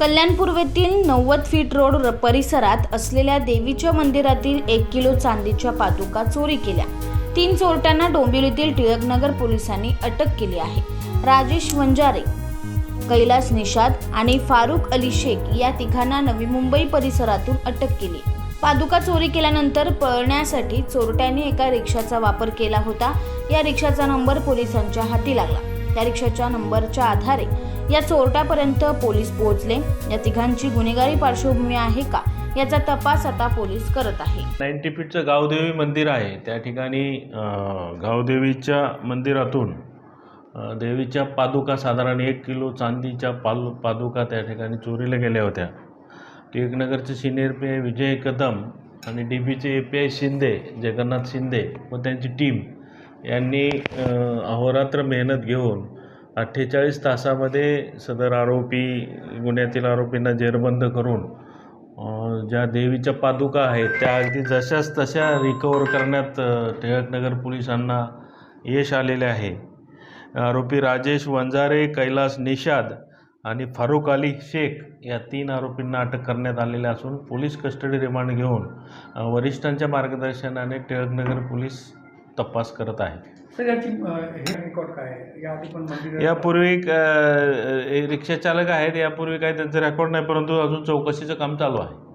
कल्याण पूर्वेतील नव्वद feet road परिसरात असलेल्या देवीच्या मंदिरातील एक किलो चांदीच्या पादुका चोरी केल्या. तीन चोरट्यांना डोंबिवलीतील टिळकनगर पोलिसांनी अटक केली आहे. राजेश वंजारे कैलास निषाद आणि फारुख अली शेख या तिघांना नवी मुंबई परिसरातून अटक केली. पादुका चोरी केल्यानंतर पळण्यासाठी चोरट्यांनी एका रिक्षाचा वापर केला होता. या रिक्षाचा नंबर पोलिसांच्या हाती लागला. त्या रिक्षाच्या नंबरच्या आधारे या चोरट्यापर्यंत पोलीस पोहोचले. या तिघांची गुन्हेगारी पार्श्वभूमी आहे का याचा तपास आता पोलीस करत आहे. नाईन्टी फीटचं गावदेवी मंदिर आहे. त्या ठिकाणी गावदेवीच्या मंदिरातून देवीच्या पादुका साधारण एक किलो चांदीच्या पाल पादुका त्या ठिकाणी चोरीला गेल्या होत्या. टिळकनगरचे senior P I Vijay Kadam आणि डी बीचे A P I Shinde Jagannath Shinde व त्यांची टीम यांनी अहोरात्र मेहनत घेऊन अठ्ठेचाळीस तासामध्ये सदर आरोपी गुन्ह्यातील आरोपींना जेरबंद करून ज्या देवीच्या पादुका आहेत त्या अगदी जशाच तशा रिकवर करण्यात टिळकनगर पोलिसांना यश आलेले आहे. आरोपी राजेश वंजारे कैलास निषाद आणि फारुख अली शेख या तीन आरोपींना अटक करण्यात आलेले असून पोलीस कस्टडी रिमांड घेऊन वरिष्ठांच्या मार्गदर्शनाने टिळकनगर पोलीस तपास करत आहेत. सर याची अ, हे रेकॉर्ड काय आहे? याआधी पण मंदिर यापूर्वी एक, अं, रिक्षा चालक आहेत. यापूर्वी काही त्यांचं रेकॉर्ड नाही परंतु अजून चौकशीचं काम चालू आहे.